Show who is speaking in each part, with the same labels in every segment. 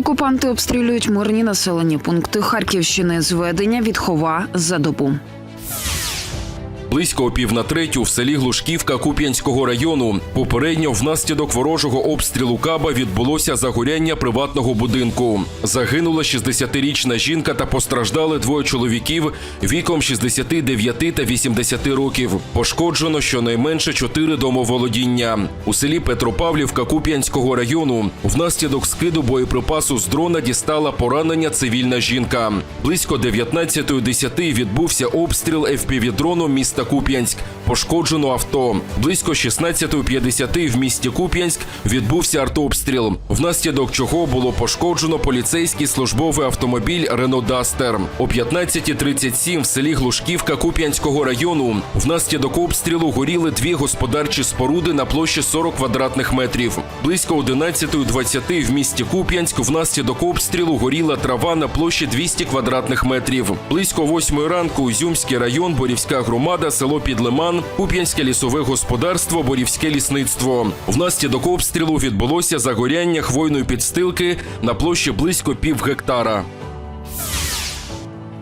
Speaker 1: Окупанти обстрілюють мирні населені пункти Харківщини. Зведення від хова за добу.
Speaker 2: Близько о пів на третю в селі Глушківка Куп'янського району. Попередньо внаслідок ворожого обстрілу каба відбулося загоряння приватного будинку. Загинула 60-річна жінка та постраждали двоє чоловіків віком 69 та 80 років. Пошкоджено щонайменше чотири домоволодіння. У селі Петропавлівка Куп'янського району внаслідок скиду боєприпасу з дрона дістала поранення цивільна жінка. Близько 19.10 відбувся обстріл FPV-дрону міста Куп'янськ. Пошкоджено авто. Близько 16.50 в місті Куп'янськ відбувся артобстріл, внаслідок чого було пошкоджено поліцейський службовий автомобіль Рено Дастер. О 15.37 в селі Глушківка Куп'янського району внаслідок обстрілу горіли дві господарчі споруди на площі 40 квадратних метрів. Близько 11.20 в місті Куп'янськ внаслідок обстрілу горіла трава на площі 200 квадратних метрів. Близько 8 ранку Ізюмський район, Борівська громада, село Куп'янське лісове господарство, Борівське лісництво. Внаслідок обстрілу відбулося загоряння хвойної підстилки на площі близько пів гектара.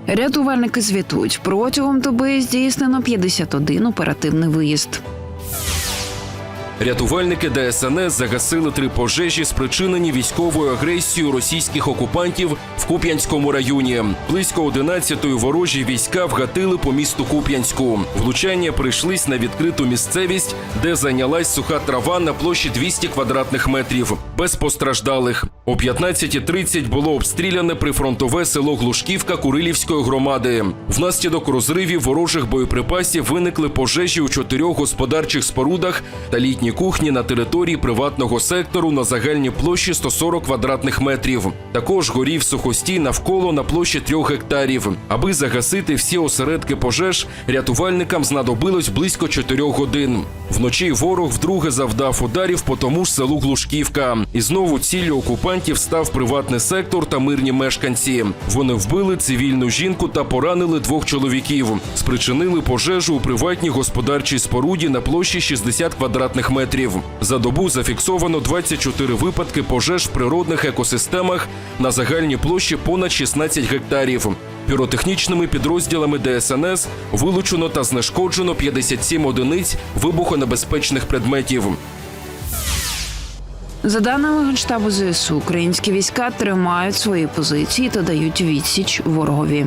Speaker 1: Рятувальники звітують протягом доби здійснено 51 оперативний виїзд.
Speaker 2: Рятувальники ДСНС загасили три пожежі, спричинені військовою агресією російських окупантів в Куп'янському районі. Близько 11-ї ворожі війська вгатили по місту Куп'янську. Влучання прийшлись на відкриту місцевість, де зайнялась суха трава на площі 200 квадратних метрів, без постраждалих. О 15.30 було обстріляне прифронтове село Глушківка Курилівської громади. Внаслідок розривів ворожих боєприпасів виникли пожежі у чотирьох господарчих спорудах та літній кухні на території приватного сектору на загальній площі 140 квадратних метрів. Також горів сухостій навколо на площі трьох гектарів. Аби загасити всі осередки пожеж, рятувальникам знадобилось близько 4 годин. Вночі ворог вдруге завдав ударів по тому ж селу Глушківка. І знову ціллю окупантів став приватний сектор та мирні мешканці. Вони вбили цивільну жінку та поранили двох чоловіків. Спричинили пожежу у приватній господарчій споруді на площі 60 квадратних метрів. За добу зафіксовано 24 випадки пожеж в природних екосистемах на загальній площі понад 16 гектарів. Піротехнічними підрозділами ДСНС вилучено та знешкоджено 57 одиниць вибухонебезпечних предметів.
Speaker 1: За даними Генштабу ЗСУ, українські війська тримають свої позиції та дають відсіч ворогові.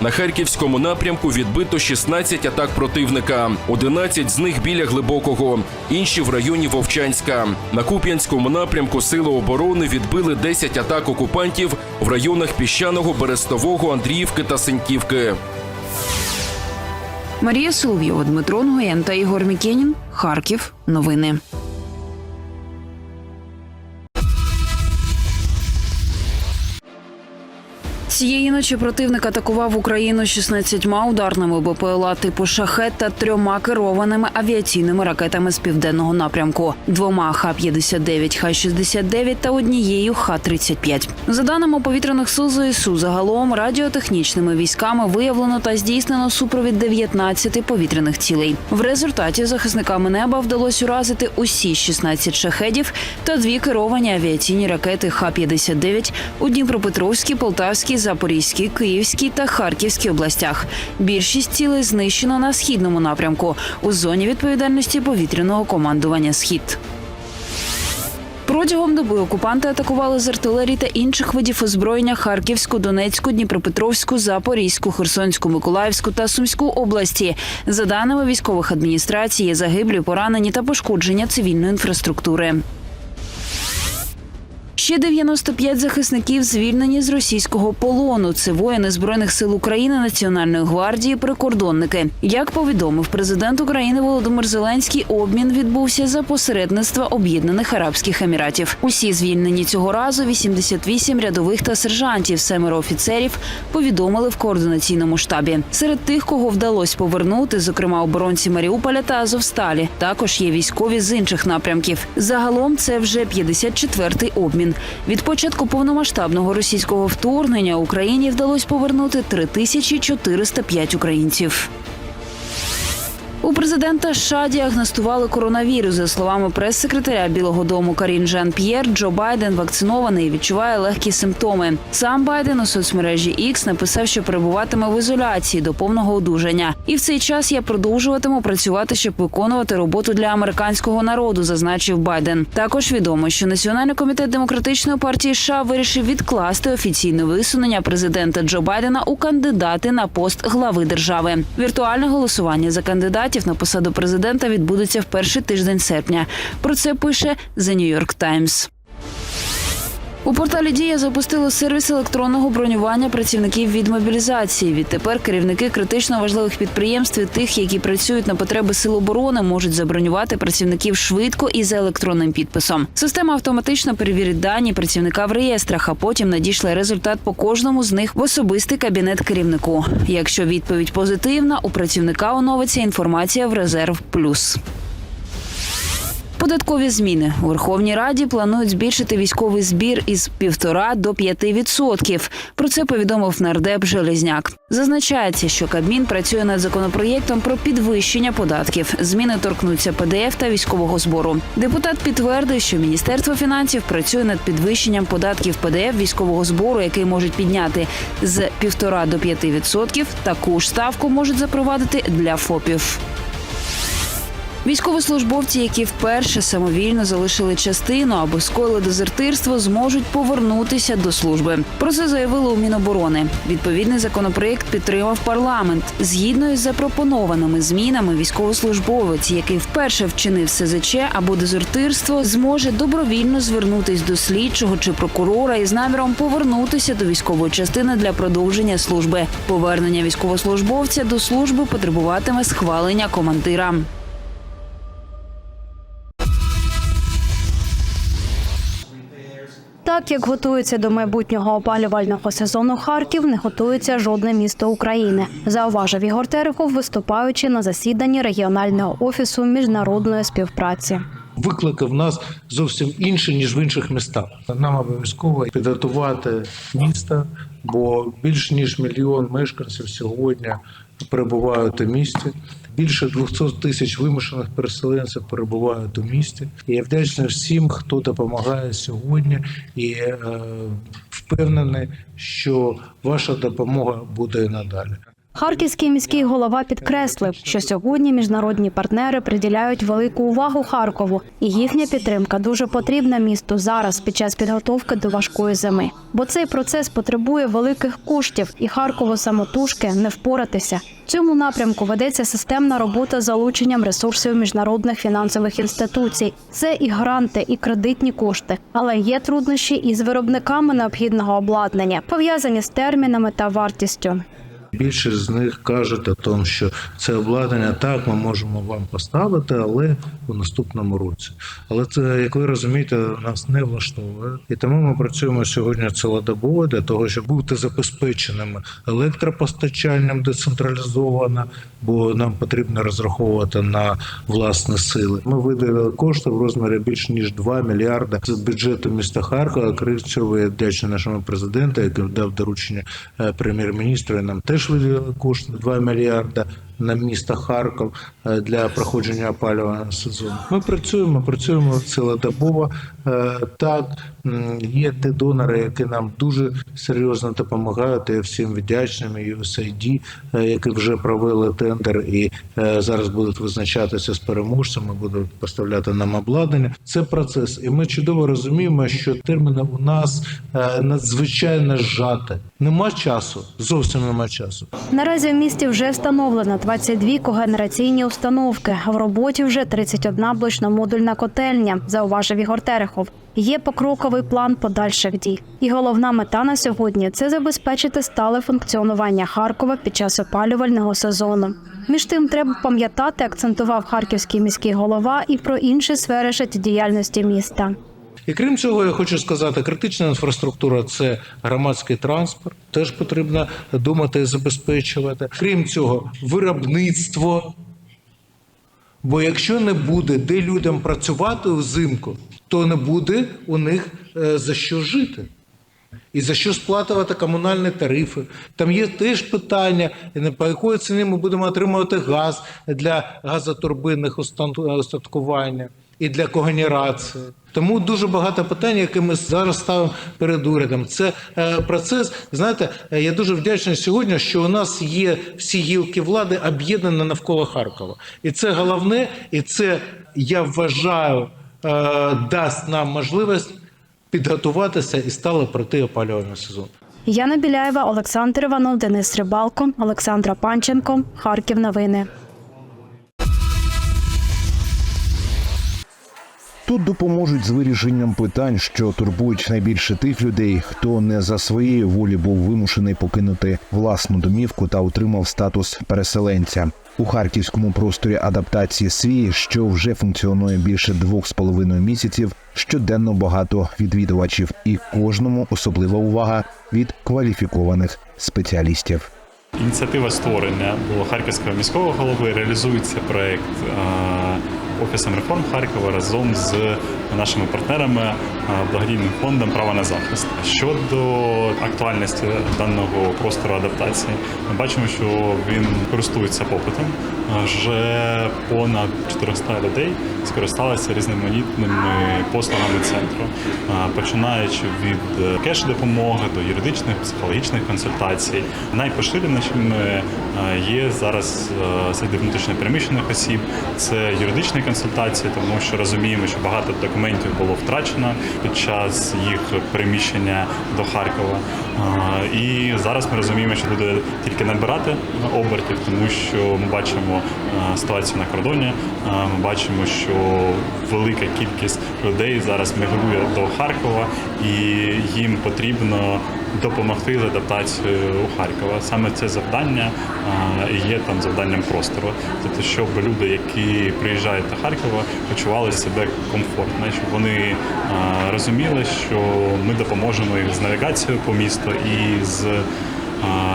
Speaker 2: На харківському напрямку відбито 16 атак противника, 11 з них біля глибокого, інші в районі Вовчанська. На Куп'янському напрямку сили оборони відбили 10 атак окупантів в районах піщаного, Берестового, Андріївки та Синьківки.
Speaker 1: Марія Соловйова, Дмитро Нгоєн та Ігор Мікенін. Харків. Новини. Цієї ночі противник атакував Україну 16 ударними БПЛА типу шахет та трьома керованими авіаційними ракетами з південного напрямку: двома Х-59, Х-69 та однією Х-35. За даними повітряних сил ЗСУ, загалом радіотехнічними військами виявлено та здійснено супровід 19 повітряних цілей. В результаті захисниками неба вдалося уразити усі 16 шахедів та дві керовані авіаційні ракети Х-59 у Дніпропетровській, Полтавській, Запорізькій, Київській та Харківській областях. Більшість цілей знищено на східному напрямку у зоні відповідальності повітряного командування Схід. Протягом доби окупанти атакували з артилерії та інших видів озброєння Харківську, Донецьку, Дніпропетровську, Запорізьку, Херсонську, Миколаївську та Сумську області. За даними військових адміністрацій, загиблі, поранені та пошкодження цивільної інфраструктури. Ще 95 захисників звільнені з російського полону. Це воїни збройних сил України, Національної гвардії, прикордонники. Як повідомив президент України Володимир Зеленський, обмін відбувся за посередництва Об'єднаних Арабських Еміратів. Усі звільнені цього разу 88 рядових та сержантів, семеро офіцерів повідомили в координаційному штабі. Серед тих, кого вдалося повернути, зокрема оборонці Маріуполя та Азовсталі. Також є військові з інших напрямків. Загалом це вже 54-й обмін. Від початку повномасштабного російського вторгнення Україні вдалося повернути 3405 українців. У президента США діагностували коронавірус. За словами прес-секретаря Білого Дому Карін Жан П'єр, Джо Байден вакцинований і відчуває легкі симптоми. Сам Байден у соцмережі X написав, що перебуватиме в ізоляції до повного одужання. І в цей час я продовжуватиму працювати, щоб виконувати роботу для американського народу, зазначив Байден. Також відомо, що Національний комітет демократичної партії США вирішив відкласти офіційне висунення президента Джо Байдена у кандидати на пост глави держави. Віртуальне голосування за кандидатів на посаду президента відбудеться в перший тиждень серпня. Про це пише The New York Times. У порталі Дія запустили сервіс електронного бронювання працівників від мобілізації. Відтепер керівники критично важливих підприємств і тих, які працюють на потреби сил оборони, можуть забронювати працівників швидко і за електронним підписом. Система автоматично перевірить дані працівника в реєстрах, а потім надійшли результат по кожному з них в особистий кабінет керівнику. Якщо відповідь позитивна, у працівника оновиться інформація в резерв плюс. Податкові зміни у Верховній Раді планують збільшити військовий збір із півтора до п'яти відсотків. Про це повідомив нардеп Железняк. Зазначається, що Кабмін працює над законопроєктом про підвищення податків. Зміни торкнуться ПДФ та військового збору. Депутат підтвердив, що Міністерство фінансів працює над підвищенням податків ПДФ військового збору, який можуть підняти з півтора до п'яти відсотків. Таку ж ставку можуть запровадити для ФОПів. Військовослужбовці, які вперше самовільно залишили частину або скоїли дезертирство, зможуть повернутися до служби. Про це заявили у Міноборони. Відповідний законопроєкт підтримав парламент. Згідно із запропонованими змінами, військовослужбовець, який вперше вчинив СЗЧ або дезертирство, зможе добровільно звернутись до слідчого чи прокурора із наміром повернутися до військової частини для продовження служби. Повернення військовослужбовця до служби потребуватиме схвалення командира.
Speaker 3: Так як готується до майбутнього опалювального сезону Харків, не готується жодне місто України. Зауважив Ігор Терехов, виступаючи на засіданні регіонального офісу міжнародної співпраці.
Speaker 4: Виклики в нас зовсім інші, ніж в інших містах. Нам обов'язково підготувати місто, бо більш ніж мільйон мешканців сьогодні перебувають у місті. Більше 200 тисяч вимушених переселенців перебувають у місті. І я вдячний всім, хто допомагає сьогодні, і е, впевнений, що ваша допомога буде і надалі.
Speaker 3: Харківський міський голова підкреслив, що сьогодні міжнародні партнери приділяють велику увагу Харкову, і їхня підтримка дуже потрібна місту зараз під час підготовки до важкої зими. Бо цей процес потребує великих коштів, і Харкову самотужки не впоратися. В цьому напрямку ведеться системна робота з залученням ресурсів міжнародних фінансових інституцій. Це і гранти, і кредитні кошти, але є труднощі із виробниками необхідного обладнання, пов'язані з термінами та вартістю.
Speaker 4: Більшість з них кажуть о тому, що це обладнання так ми можемо вам поставити, але у наступному році. Але це, як ви розумієте, нас не влаштовує. І тому ми працюємо сьогодні цілодобово для того, щоб бути забезпеченими електропостачанням децентралізовано, бо нам потрібно розраховувати на власні сили. Ми виділили кошти в розмірі більш ніж 2 мільярди з бюджету міста Харкова. Крім цього, я вдячний нашому президенту, який дав доручення е, прем'єр-міністру. Нам теж виділили кошти 2 мільярди на місто Харків е, для проходження опалювального сезону. Ми працюємо, працюємо цілодобово. Е, Так є ті донори, які нам дуже серйозно допомагають. Я всім вдячним. І USAID, е, які вже провели тендер і зараз будуть визначатися з переможцями, будуть поставляти нам обладнання. Це процес, і ми чудово розуміємо, що терміни у нас надзвичайно зжати. Нема часу, зовсім нема часу.
Speaker 3: Наразі в місті вже встановлено 22 когенераційні установки. В роботі вже 31 блочно-модульна котельня, зауважив Ігор Терехов. Є покроковий план подальших дій. І головна мета на сьогодні це забезпечити стале функціонування Харкова під час опалювального сезону. Між тим, треба пам'ятати, акцентував харківський міський голова і про інші сфери життєдіяльності міста.
Speaker 4: І крім цього, я хочу сказати, критична інфраструктура це громадський транспорт. Теж потрібно думати і забезпечувати. Крім цього, виробництво. Бо якщо не буде де людям працювати взимку, то не буде у них е, за що жити. І за що сплатувати комунальні тарифи? Там є теж питання, по якої ціни ми будемо отримувати газ для газотурбинних устан- устаткування і для когенерації. Тому дуже багато питань, які ми зараз ставимо перед урядом. Це е, процес. Знаєте, е, я дуже вдячний сьогодні, що у нас є всі гілки влади об'єднані навколо Харкова, і це головне, і це я вважаю е, дасть нам можливість підготуватися і стало пройти опалювальний сезон.
Speaker 3: Яна Біляєва, Олександр Іванов, Денис Рибалко, Олександра Панченко. Харків новини.
Speaker 5: Тут допоможуть з вирішенням питань, що турбують найбільше тих людей, хто не за своєї волі був вимушений покинути власну домівку та отримав статус переселенця. У харківському просторі адаптації свій, що вже функціонує більше двох з половиною місяців, щоденно багато відвідувачів, і кожному особлива увага від кваліфікованих спеціалістів.
Speaker 6: Ініціатива створення було харківського міського голови. Реалізується проект Офісом реформ Харкова разом з нашими партнерами е, благодійним фондом Право на захист. Щодо актуальності даного простору адаптації, ми бачимо, що він користується попитом. Вже понад 400 людей скористалися різноманітними послугами центру, починаючи від е, кеш-допомоги до юридичних, психологічних консультацій. Найпоширенішими е, є зараз е, серед внутрішньопереміщених осіб. Це юридичні консультації, тому що розуміємо, що багато документів було втрачено під час їх переміщення до Харкова. І зараз ми розуміємо, що буде тільки набирати обертів, тому що ми бачимо е, ситуацію на кордоні. Е, Ми бачимо, що велика кількість людей зараз мігрує до Харкова, і їм потрібно допомогти з адаптацією у Харкова. Саме це завдання е, є там завданням простору. Тобто, щоб люди, які приїжджають до Харкова, почували себе комфортно, щоб вони розуміли, що ми допоможемо їм з навігацією по місту і з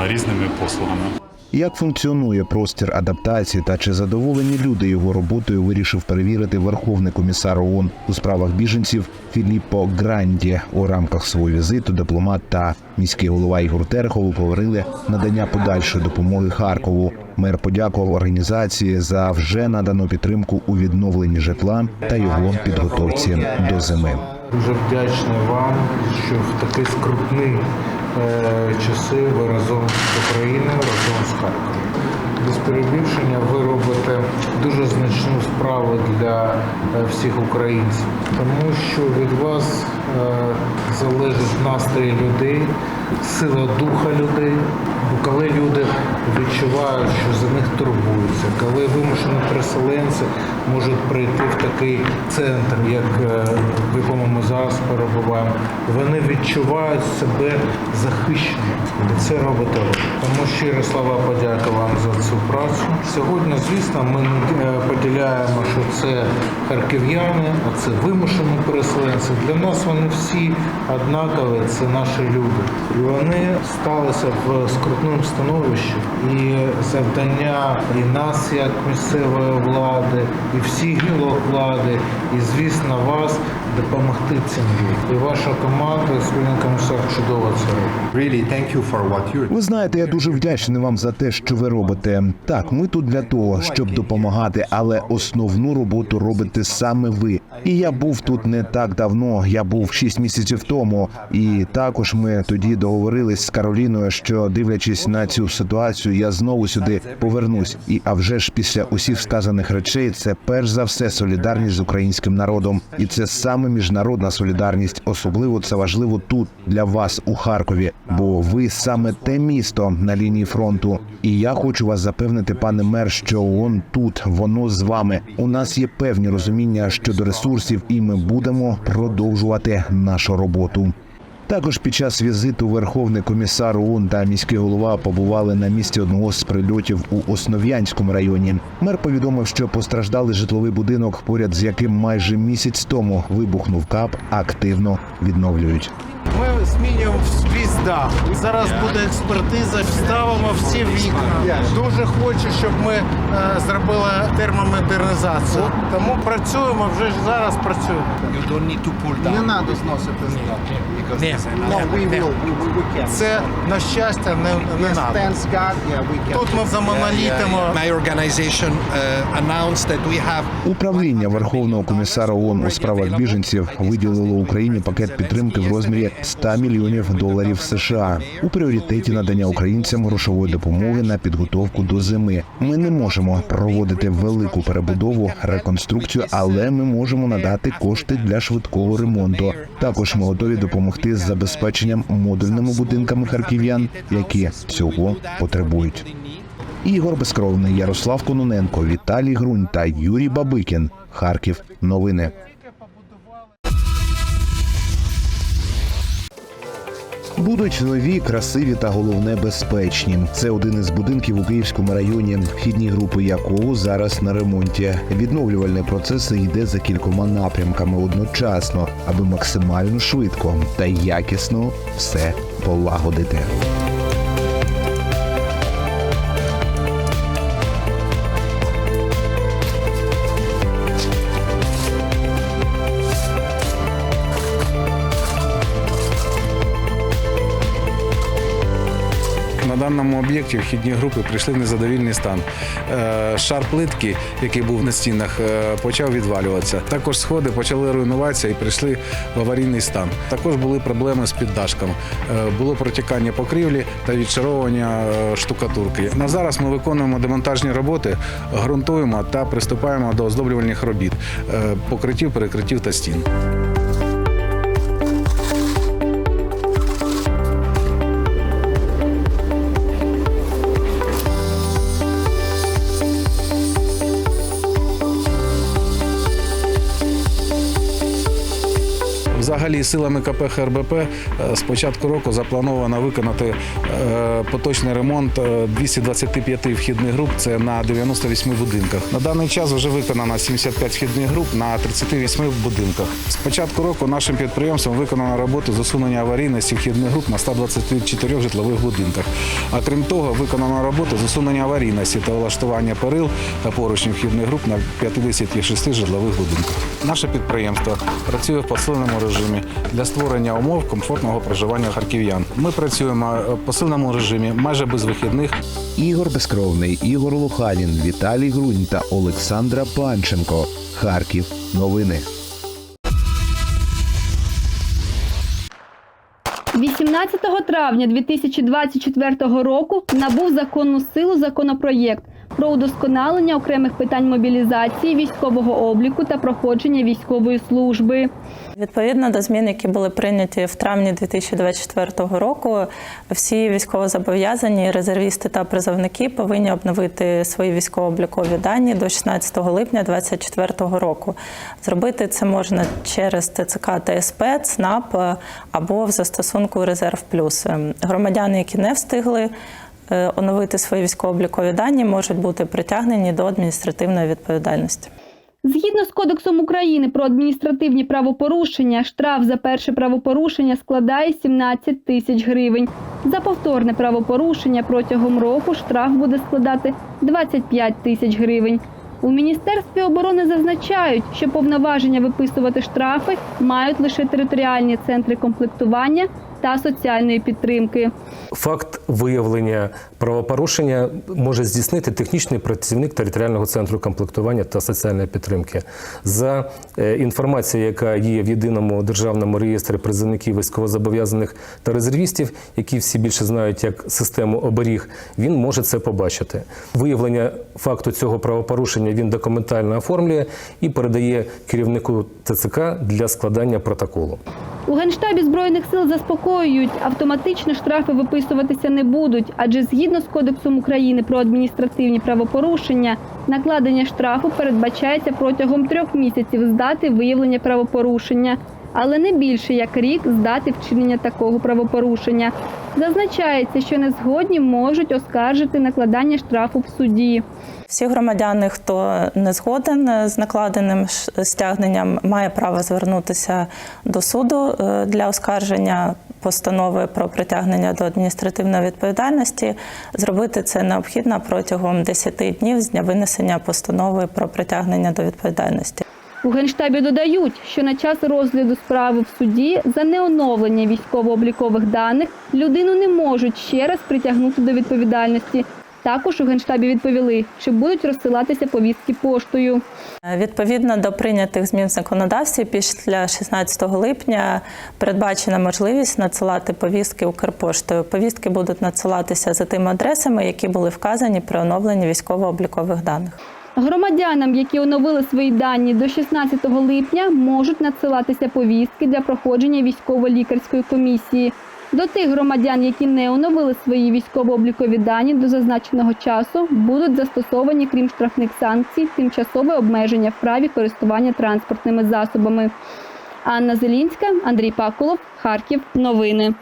Speaker 6: різними послугами.
Speaker 5: Як функціонує простір адаптації та чи задоволені люди його роботою, вирішив перевірити Верховний комісар ООН у справах біженців Філіппо Гранді. У рамках свого візиту дипломат та міський голова Ігор Терехов говорили надання подальшої допомоги Харкову. Мер подякував організації за вже надану підтримку у відновленні житла та його підготовці до зими.
Speaker 4: Дуже вдячний вам, що в такі скрутні е, часи ви разом з Україною, разом з Харковом. Без перебільшення ви робите дуже значну справу для е, всіх українців, тому що від вас е, залежить настрій людей, сила духа людей. Бо коли люди відчувають, що за них турбуються, коли вимушені переселенці можуть прийти в такий центр, як е, в якому ми зараз перебуваємо, вони відчувають себе захищеними. І це робите. Тому щиро слова подяки вам за цю працю. Сьогодні, звісно, ми е, поділяємо, що це харків'яни, а це вимушені переселенці. Для нас вони всі однакові, це наші люди. І вони сталися в скрутному становищі. І завдання і нас, як місцевої влади, і всіх гілок влади, і звісно вас допомогти цим людям. І ваша команда, спільний комісар, чудово це робить.
Speaker 7: Really, thank you for what you're
Speaker 5: Ви знаєте, я дуже вдячний вам за те, що ви робите. Так, ми тут для того, щоб допомагати, але основну роботу робите саме ви. І я був тут не так давно. Я був 6 місяців тому. І також ми тоді договорились з Кароліною, що дивлячись на цю ситуацію, я знову сюди повернусь. І а вже ж після усіх сказаних речей, це перш за все солідарність з українським народом, і це саме міжнародна солідарність. Особливо це важливо тут для вас у Харкові, бо ви саме те місто на лінії фронту. І я хочу вас запевнити, пане мер, що он тут, воно з вами. У нас є певні розуміння щодо ресурсів, і ми будемо продовжувати нашу роботу. Також під час візиту Верховний комісар ООН та міський голова побували на місці одного з прильотів у Основ'янському районі. Мер повідомив, що постраждалий житловий будинок, поряд з яким майже місяць тому вибухнув кап, активно відновлюють.
Speaker 7: Ми змінюємо весь дах. Зараз буде експертиза, вставимо всі вікна. Дуже хочу, щоб ми е, зробили термомодернізацію. Тому працюємо, вже ж зараз працюємо.
Speaker 8: Не треба зносити.
Speaker 7: Ні, це на щастя не, не
Speaker 8: Yes,
Speaker 7: треба.
Speaker 8: yeah.
Speaker 7: Тут ми.
Speaker 9: My organization uh,
Speaker 5: Управління Верховного комісара ООН у справах біженців виділило Україні пакет підтримки в розмірі 100 мільйонів доларів США у пріоритеті надання українцям грошової допомоги на підготовку до зими. Ми не можемо проводити велику перебудову, реконструкцію, але ми можемо надати кошти для швидкого ремонту. Також ми готові допомогти з забезпеченням модульними будинками харків'ян, які цього потребують. Ігор Безкровний, Ярослав Кононенко, Віталій Грунь та Юрій Бабикін. Харків. Новини. Будуть нові, красиві та головне безпечні. Це один із будинків у Київському районі, вхідні групи якого зараз на ремонті. Відновлювальний процес йде за кількома напрямками одночасно, аби максимально швидко та якісно все полагодити.
Speaker 10: Даному об'єкті вхідні групи прийшли в незадовільний стан. Е, Шар плитки, який був на стінах, е, почав відвалюватися. Також сходи почали руйнуватися і прийшли в аварійний стан. Також були проблеми з піддашком. Е, Було протікання покрівлі та відшаровування штукатурки. На зараз ми виконуємо демонтажні роботи, ґрунтуємо та приступаємо до оздоблювальних робіт покриттів, перекриттів та стін. Взагалі, силами КП ХРБП е, з початку року заплановано виконати е, поточний ремонт е, 225 вхідних груп. Це на 98 будинках. На даний час вже виконано 75 вхідних груп на 38 будинках. З початку року нашим підприємством виконано роботу з усунення аварійності вхідних груп на 124 житлових будинках. А крім того, виконано роботу з усунення аварійності та влаштування перил та поручнів вхідних груп на 56 житлових будинках. Наше підприємство працює в посиленому режимі для створення умов комфортного проживання харків'ян. Ми працюємо е, в посиленому режимі майже без вихідних.
Speaker 5: Ігор Безкровний, Ігор Луханін, Віталій Грунь та Олександра Панченко. Харків. Новини.
Speaker 11: 18 травня 2024 року набув законну силу законопроєкт про удосконалення окремих питань мобілізації, військового обліку та проходження військової служби.
Speaker 12: Відповідно до змін, які були прийняті в травні 2024 року, всі військовозобов'язані резервісти та призовники повинні обновити свої військово-облікові дані до 16 липня 2024 року. Зробити це можна через ТЦК ТСП, ЦНАП або в застосунку Резерв Плюс. Громадяни, які не встигли е, оновити свої військово-облікові дані, можуть бути притягнені до адміністративної відповідальності.
Speaker 11: Згідно з Кодексом України про адміністративні правопорушення, штраф за перше правопорушення складає 17 тисяч гривень. За повторне правопорушення протягом року штраф буде складати 25 тисяч гривень. У Міністерстві оборони зазначають, що повноваження виписувати штрафи мають лише територіальні центри комплектування та соціальної підтримки.
Speaker 13: Факт виявлення правопорушення може здійснити технічний працівник територіального центру комплектування та соціальної підтримки. За е, інформацією, яка є в єдиному державному реєстрі призовників військовозобов'язаних та резервістів, які всі більше знають як систему оберіг, він може це побачити. Виявлення факту цього правопорушення він документально оформлює і передає керівнику ТЦК для складання протоколу.
Speaker 11: У Генштабі Збройних сил заспокоюють, автоматично штрафи виписуватися не будуть, адже згідно з Кодексом України про адміністративні правопорушення, накладення штрафу передбачається протягом трьох місяців з дати виявлення правопорушення. але не більше як рік з дати вчинення такого правопорушення. Зазначається, що незгодні можуть оскаржити накладання штрафу в суді.
Speaker 12: Всі громадяни, хто не згоден з накладеним стягненням, має право звернутися до суду е, для оскарження постанови про притягнення до адміністративної відповідальності. Зробити це необхідно протягом 10 днів з дня винесення постанови про притягнення до відповідальності.
Speaker 11: У генштабі додають, що на час розгляду справи в суді за неоновлення військово-облікових даних людину не можуть ще раз притягнути до відповідальності. Також у генштабі відповіли, чи будуть розсилатися повістки поштою.
Speaker 12: Е, Відповідно до прийнятих змін в законодавстві, після 16 липня передбачена можливість надсилати повістки Укрпоштою. Повістки будуть надсилатися за тими адресами, які були вказані при оновленні військово-облікових даних.
Speaker 11: Громадянам, які оновили свої дані до 16 липня, можуть надсилатися повістки для проходження військово-лікарської комісії. До тих громадян, які не оновили свої військово-облікові дані до зазначеного часу, будуть застосовані, крім штрафних санкцій, тимчасове обмеження в праві користування транспортними засобами. Анна Зелінська, Андрій Пакулов, Харків. Новини.